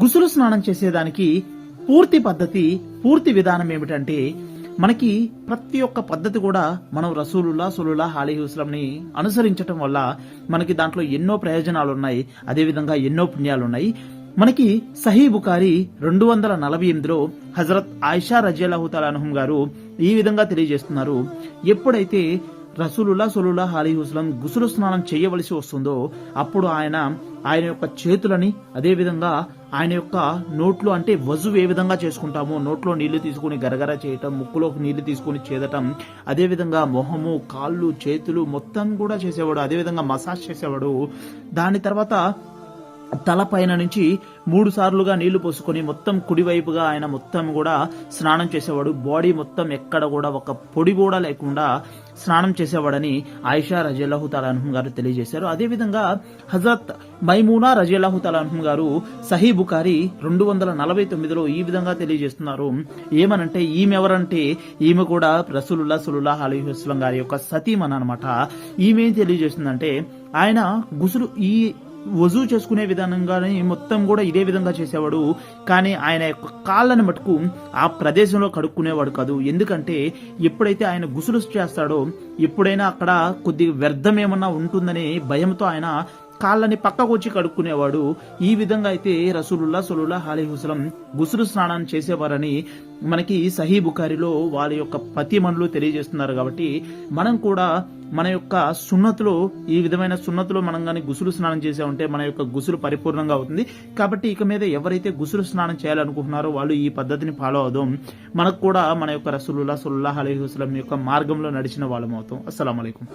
గుసులు స్నానం చేసేదానికి పూర్తి పద్ధతి పూర్తి విధానం ఏమిటంటే మనకి ప్రతి ఒక్క పద్ధతి కూడా మనం రసూలుల్లా సులుల్లా హాలీ హుస్లంని అనుసరించటం వల్ల మనకి దాంట్లో ఎన్నో ప్రయోజనాలు ఉన్నాయి అదేవిధంగా ఎన్నో పుణ్యాలు ఉన్నాయి మనకి సహీ బుకారి రెండు వందల నలభై ఎనిమిదిలో హజరత్ ఆయిషా రజియల్లాహు అనహం గారు ఈ విధంగా తెలియజేస్తున్నారు. ఎప్పుడైతే రసూలుల్లా సొలుల్లా అలీ హుస్లం గుసులు స్నానం చేయవలసి వస్తుందో అప్పుడు ఆయన ఆయన యొక్క చేతులని అదేవిధంగా ఆయన యొక్క నోట్లో అంటే వజువు ఏ విధంగా చేసుకుంటామో నోట్లో నీళ్ళు తీసుకుని గరగర చేయటం ముక్కులోకి నీళ్ళు తీసుకుని చేదటం అదేవిధంగా మొహము కాళ్ళు చేతులు మొత్తం కూడా చేసేవాడు అదేవిధంగా మసాజ్ చేసేవాడు. దాని తర్వాత తలపైన నుంచి మూడు సార్లుగా నీళ్ళు పోసుకొని మొత్తం కుడివైపుగా ఆయన మొత్తం కూడా స్నానం చేసేవాడు. బాడీ మొత్తం ఎక్కడ కూడా ఒక పొడి కూడా లేకుండా స్నానం చేసేవాడని ఆయిషా రజీలాహు తలాన్హం గారు తెలియజేశారు. అదేవిధంగా హజరత్ మైమూనా రజీలాహు తలాన్హం గారు సహీ బుకారి రెండు వందల నలభై తొమ్మిదిలో ఈ విధంగా తెలియజేస్తున్నారు. ఏమనంటే ఈమె ఎవరంటే ఈమె కూడా రసూలుల్లా సులుల్లా అలీ గారి యొక్క సతీమన్ అనమాట ఈమె ఏం తెలియజేస్తుందంటే ఆయన గుసులు ఈ వజూ చేసుకునే విధానంగానే మొత్తం కూడా ఇదే విధంగా చేసేవాడు. కానీ ఆయన యొక్క కాళ్ళని మటుకు ఆ ప్రదేశంలో కడుక్కునేవాడు కాదు. ఎందుకంటే ఎప్పుడైతే ఆయన గుసులు చేస్తాడో ఎప్పుడైనా అక్కడ కొద్దిగా వ్యర్థం ఏమన్నా ఉంటుందనే భయంతో ఆయన కాళ్ళని పక్కకు వచ్చి కడుక్కునేవాడు. ఈ విధంగా అయితే రసూలుల్లా సొలుల్లా హాలీ హుసలం గుసులు స్నానం చేసేవారని మనకి సహీ బుకారిలో వాళ్ళ యొక్క పతిమనులు తెలియజేస్తున్నారు కాబట్టి మనం కూడా మన యొక్క సున్నతులు ఈ విధమైన సున్నతులు మనం కానీ గుసులు స్నానం చేసే ఉంటే మన యొక్క గుసులు పరిపూర్ణంగా అవుతుంది. కాబట్టి ఇక మీద ఎవరైతే గుసులు స్నానం చేయాలనుకుంటున్నారో వాళ్ళు ఈ పద్ధతిని ఫాలో అవుదాం. మనకు కూడా మన యొక్క రసూలుల్లా సుల్లాహ్ అలీ హుస్లం యొక్క మార్గంలో నడిచిన వాళ్ళం అవుతాం. అస్సలం అయికం